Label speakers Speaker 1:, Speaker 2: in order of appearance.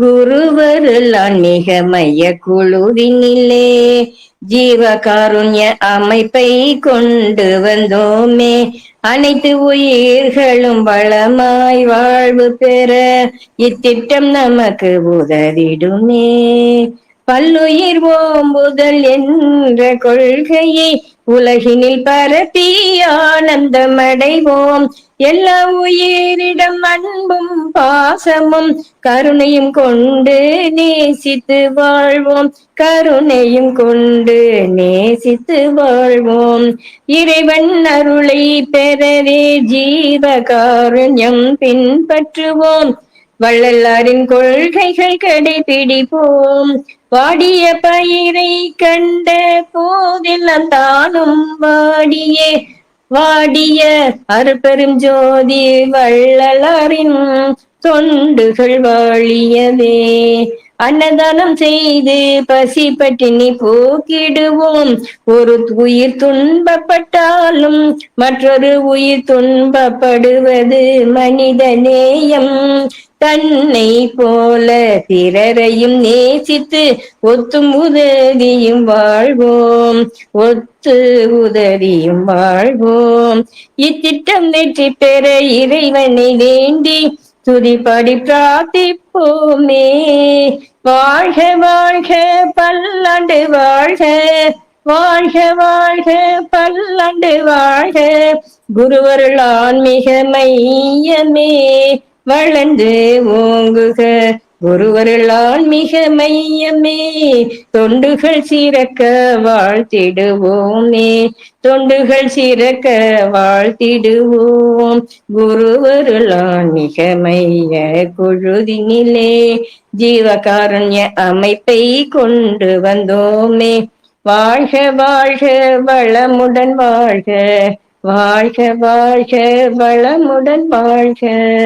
Speaker 1: குருவருளான் மிக மைய குழுவினிலே ஜீவகாருண்ய அமைப்பை கொண்டு வந்தோமே. அனைத்து உயிர்களும் வளமாய் வாழ்வு பெற இத்திட்டம் நமக்கு உதவிடுமே. பல்லுயிர் ஓம்புதல் என்ற கொள்கையை உலகினில் பரப்பி ஆனந்தமடைவோம். எல்லா உயிரிடம் அன்பும் பாசமும் கருணையும் கொண்டு நேசித்து வாழ்வோம். கருணையும் கொண்டு நேசித்து வாழ்வோம். இறைவன் அருளை பெறவே ஜீவ காருண்யம் பின்பற்றுவோம். வள்ளலாரின் கொள்கைகள் கடைபிடிப்போம். வாடிய பயிரை கண்ட போதெல்லாம் தானும் வாடியே. வாடிய அருப்பெரும் ஜோதி வள்ளலாரின் தொண்டுகள் வாழியவே. அன்னதானம் செய்து பசி பட்டினி போக்கிடுவோம். ஒரு உயிர் துன்பப்பட்டாலும் மற்றொரு உயிர் துன்பப்படுவது மனித நேயம். தன்னை போல பிறரையும் நேசித்து ஒத்தும் உதவியும் வாழ்வோம். ஒத்து உதவியும் வாழ்வோம். இத்திட்டம் வெற்றி பெற இறைவனை வேண்டி துதிப்படி பிரார்த்திப்போமே. வாழ்க வாழ்க பல்லாண்டு வாழ்க. வாழ்க வாழ்க பல்லாண்டு வாழ்க. குருவருள் ஆன்மீக மையமே. வளர்ந்து ஓங்குக. ஒருவருள் ஆன்மீக மையமே. தொண்டுகள் சிறக்க வாழ்த்திடுவோமே. தொண்டுகள் சிறக்க வாழ்த்திடுவோம். குருவருள் ஆன்மீக மைய குழுதினிலே ஜீவகாருண்ய அமைப்பை கொண்டு வந்தோமே. வாழ்க வாழ்க வளமுடன் வாழ்க. வாழ்க வாழ்க வளமுடன் வாழ்க.